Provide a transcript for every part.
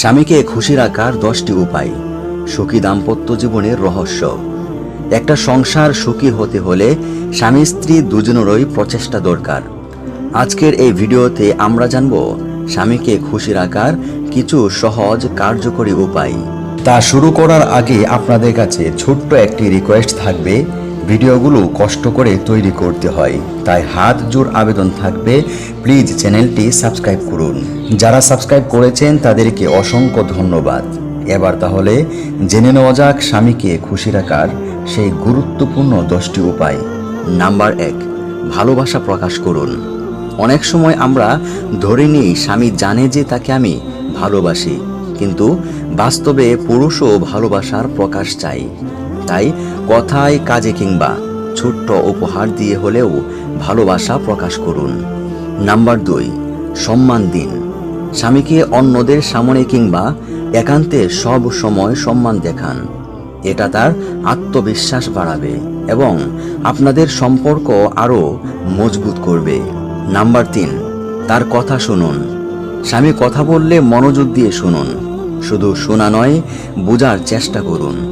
স্বামীকে খুশি রাখার দশটি উপায়, সুখী দাম্পত্য জীবনের রহস্য। একটা সংসার সুখী হতে হলে স্বামী স্ত্রী দুজনেরই প্রচেষ্টা দরকার। আজকের এই ভিডিওতে আমরা জানব স্বামীকে খুশি রাখার কিছু সহজ কার্যকরী উপায়। তা শুরু করার আগে আপনাদের কাছে ছোট্ট একটি রিকোয়েস্ট থাকবে। ভিডিওগুলো কষ্ট করে তৈরি করতে হয়। তাই হাত জোর আবেদন থাকবে। প্লিজ চ্যানেলটি সাবস্ক্রাইব করুন। যারা সাবস্ক্রাইব করেছেন, তাদেরকে অসংখ্য ধন্যবাদ। এবার তাহলে জেনে নেওয়া যাক স্বামীকে খুশি রাখার সেই গুরুত্বপূর্ণ দশটি উপায়। নাম্বার এক, ভালোবাসা প্রকাশ করুন। অনেক সময় আমরা ধরে নিই, স্বামী জানে যে তাকে আমি ভালোবাসি, কিন্তু বাস্তবে পুরুষও ভালোবাসার প্রকাশ চাই। তাই কথায় কাজে কিংবা ছোট্ট উপহার দিয়ে হলেও ভালোবাসা প্রকাশ করুন। নাম্বার দুই, সম্মান দিন। স্বামীকে অন্যদের সামনে কিংবা একান্তে সব সময় সম্মান দেখান। এটা তার আত্মবিশ্বাস বাড়াবে এবং আপনাদের সম্পর্ক আরও মজবুত করবে। নাম্বার তিন, তার কথা শুনুন। স্বামী কথা বললে মনোযোগ দিয়ে শুনুন। শুধু শোনা নয়, বোঝার চেষ্টা করুন।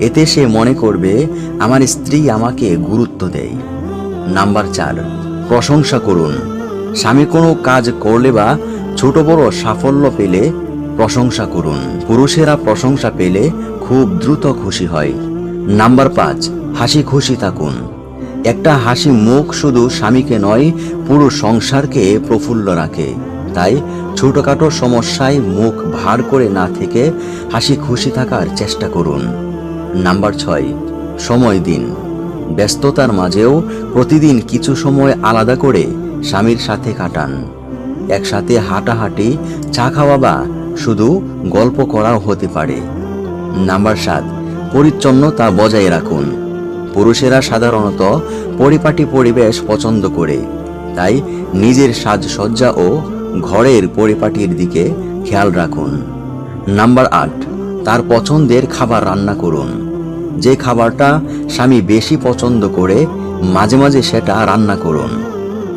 এতে সে মনে করবে, আমার স্ত্রী আমাকে গুরুত্ব দেয়। নাম্বার চার, প্রশংসা করুন। স্বামী কোনো কাজ করলে বা ছোট বড় সাফল্য পেলে প্রশংসা করুন। পুরুষেরা প্রশংসা পেলে খুব দ্রুত খুশি হয়। নাম্বার পাঁচ, হাসি খুশি থাকুন। একটা হাসি মুখ শুধু স্বামীকে নয়, পুরো সংসারকে প্রফুল্ল রাখে। তাই ছোটখাটো সমস্যায় মুখ ভার করে না থেকে হাসি খুশি থাকার চেষ্টা করুন। নাম্বার ছয়, সময় দিন। ব্যস্ততার মাঝেও প্রতিদিন কিছু সময় আলাদা করে স্বামীর সাথে কাটান। একসাথে হাঁটাহাঁটি, চা খাওয়া বা শুধু গল্প করাও হতে পারে। নাম্বার সাত, পরিচ্ছন্নতা বজায় রাখুন। পুরুষেরা সাধারণত পরিপাটি পরিবেশ পছন্দ করে। তাই নিজের সাজসজ্জা ও ঘরের পরিপাটির দিকে খেয়াল রাখুন। নাম্বার আট তার পছন্দের খাবার রান্না করুন। যে খাবারটা স্বামী বেশি পছন্দ করে, মাঝে মাঝে সেটা রান্না করুন।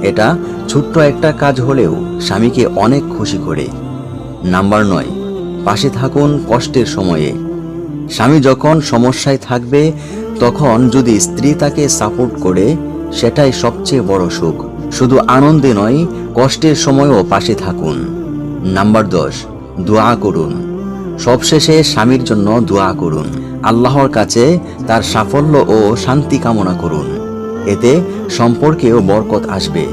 এটা ছোট্ট একটা কাজ হলেও স্বামীকে অনেক খুশি করে। নাম্বার নয়, পাশে থাকুন কষ্টের সময়ে। স্বামী যখন সমস্যায় থাকবে, তখন যদি স্ত্রী তাকে সাপোর্ট করে, সেটাই সবচেয়ে বড় সুখ। শুধু আনন্দে নয়, কষ্টের সময়ও পাশে থাকুন। নাম্বার দশ, দোয়া করুন। সবশেষে স্বামীর জন্য দোয়া করুন। আল্লাহর কাছে তার সাফল্য ও শান্তি কামনা করুন। এতে সম্পর্কেও বরকত আসবে।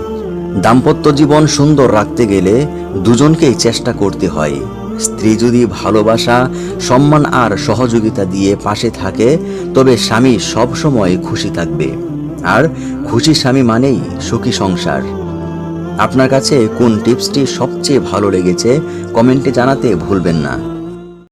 দাম্পত্য জীবন সুন্দর রাখতে গেলে দুজনকেই চেষ্টা করতে হয়। স্ত্রী যদি ভালোবাসা, সম্মান আর সহযোগিতা দিয়ে পাশে থাকে, তবে স্বামী সবসময় খুশি থাকবে। আর খুশি স্বামী মানেই সুখী সংসার। আপনার কাছে কোন টিপসটি সবচেয়ে ভালো লেগেছে, কমেন্টে জানাতে ভুলবেন না।